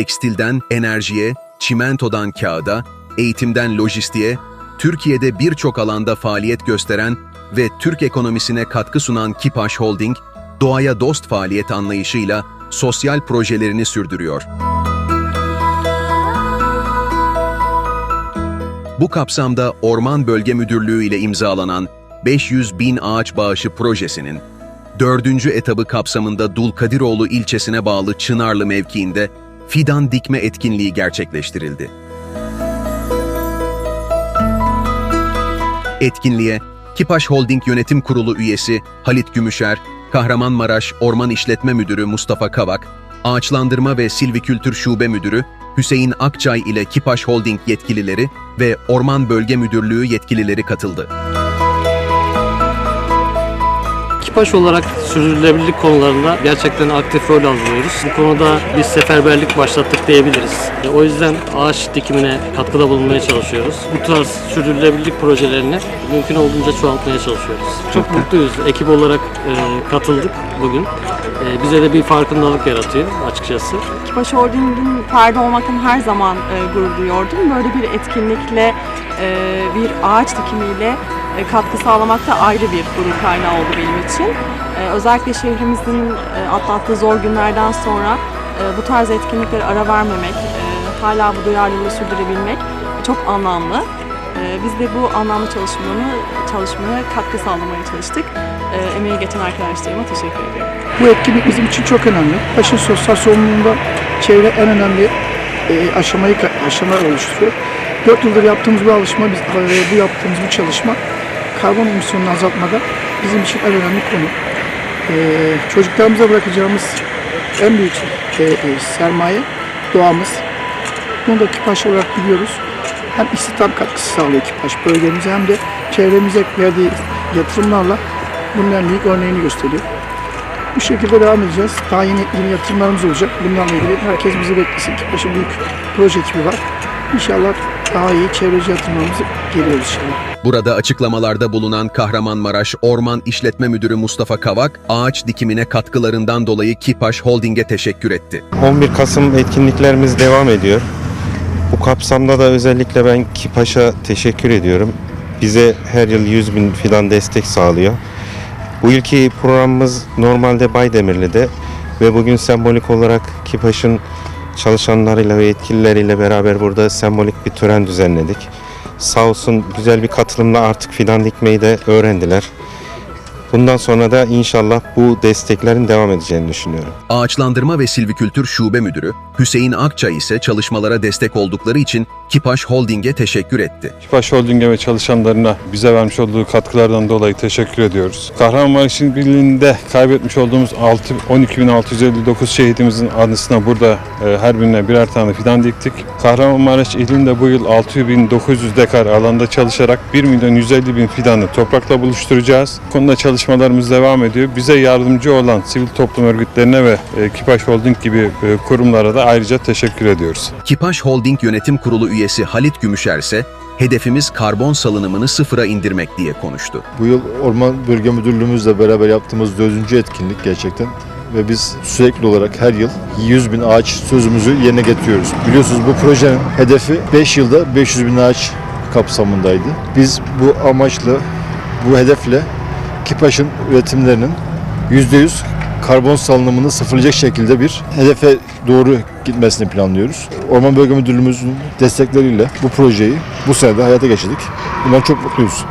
tekstilden enerjiye, çimentodan kağıda, eğitimden lojistiğe, Türkiye'de birçok alanda faaliyet gösteren ve Türk ekonomisine katkı sunan Kipaş Holding, doğaya dost faaliyet anlayışıyla sosyal projelerini sürdürüyor. Bu kapsamda Orman Bölge Müdürlüğü ile imzalanan 500 bin ağaç bağışı projesinin dördüncü etabı kapsamında Dulkadiroğlu ilçesine bağlı Çınarlı mevkiinde fidan dikme etkinliği gerçekleştirildi. Etkinliğe Kipaş Holding Yönetim Kurulu üyesi Halit Gümüşer, Kahramanmaraş Orman İşletme Müdürü Mustafa Kavak, Ağaçlandırma ve Silvikültür Şube Müdürü Hüseyin Akçay ile Kipaş Holding yetkilileri ve Orman Bölge Müdürlüğü yetkilileri katıldı. Kipaş olarak sürdürülebilirlik konularında gerçekten aktif rol alıyoruz. Bu konuda bir seferberlik başlattık diyebiliriz. E, O yüzden ağaç dikimine katkıda bulunmaya çalışıyoruz. Bu tarz sürdürülebilirlik projelerini mümkün olduğunca çoğaltmaya çalışıyoruz. Çok mutluyuz. Ekip olarak e, katıldık bugün. E, bize de bir farkındalık yaratıyor açıkçası. Kipaş Holding'in perde olmaktan her zaman gurur duyuyordum. Böyle bir etkinlikle, bir ağaç dikimiyle katkı sağlamak da ayrı bir gurur kaynağı oldu benim için. E, özellikle şehrimizin e, atlattığı zor günlerden sonra e, bu tarz etkinliklere ara vermemek, e, hala bu duyarlılığı sürdürebilmek çok anlamlı. E, biz de bu anlamlı çalışmanı, çalışmaya katkı sağlamaya çalıştık. E, emeği geçen arkadaşlarıma teşekkür ediyorum. Bu etkinlik bizim için çok önemli. Başın sosyal sorumluluğunda çevre en önemli e, aşamayı aşama oluşturuyor. 4 yıldır yaptığımız bu alışma, biz, e, bu yaptığımız bu çalışma karbon emisyonunu azaltmada bizim için en önemli konu. E, çocuklarımıza bırakacağımız en büyük e, e, sermaye doğamız. Bunu da Kipaş olarak biliyoruz. Hem istihdam katkısı sağlıyor Kipaş bölgemize hem de çevremize verdiği yatırımlarla bunun en büyük örneğini gösteriyor. Bu şekilde devam edeceğiz. Daha yeni, yeni yatırımlarımız olacak. Bunlarla ilgili herkes bizi beklesin. Kipaş'ın büyük proje ekibi var. İnşallah daha iyi çevreci yatırımlarımızı geliyoruz inşallah. Burada açıklamalarda bulunan Kahramanmaraş Orman İşletme Müdürü Mustafa Kavak, ağaç dikimine katkılarından dolayı Kipaş Holding'e teşekkür etti. 11 Kasım etkinliklerimiz devam ediyor. Bu kapsamda da özellikle ben Kipaş'a teşekkür ediyorum. Bize her yıl 100 bin fidan destek sağlıyor. Bu yılki programımız normalde Baydemirli'de ve bugün sembolik olarak Kipaş'ın çalışanlarıyla ve yetkilileriyle beraber burada sembolik bir tören düzenledik. Sağ olsun güzel bir katılımla artık fidan dikmeyi de öğrendiler. Bundan sonra da inşallah bu desteklerin devam edeceğini düşünüyorum. Ağaçlandırma ve Silvikültür Şube Müdürü Hüseyin Akçay ise çalışmalara destek oldukları için Kipaş Holding'e teşekkür etti. Kipaş Holding'e ve çalışanlarına bize vermiş olduğu katkılardan dolayı teşekkür ediyoruz. Kahramanmaraş Birliği'nde kaybetmiş olduğumuz 6 12.659 şehidimizin anısına burada e, her birine birer tane fidan diktik. Kahramanmaraş ilinde bu yıl 6.900 dekar alanda çalışarak 1 milyon 150 bin fidanı toprakla buluşturacağız. Bu konuda çalışmalarımız devam ediyor. Bize yardımcı olan sivil toplum örgütlerine ve e, Kipaş Holding gibi e, kurumlara da ayrıca teşekkür ediyoruz. Kipaş Holding Yönetim Kurulu üyesi Halit Gümüşer ise hedefimiz karbon salınımını sıfıra indirmek diye konuştu. Bu yıl Orman Bölge Müdürlüğümüzle beraber yaptığımız dördüncü etkinlik gerçekten ve biz sürekli olarak her yıl 100 bin ağaç sözümüzü yerine getiriyoruz. Biliyorsunuz bu projenin hedefi 5 yılda 500 bin ağaç kapsamındaydı. Biz bu amaçla, bu hedefle Kipaş'ın üretimlerinin %100 karbon salınımını sıfırlayacak şekilde bir hedefe doğru gitmesini planlıyoruz. Orman Bölge Müdürlüğümüzün destekleriyle bu projeyi bu sene de hayata geçirdik. Bundan çok mutluyuz.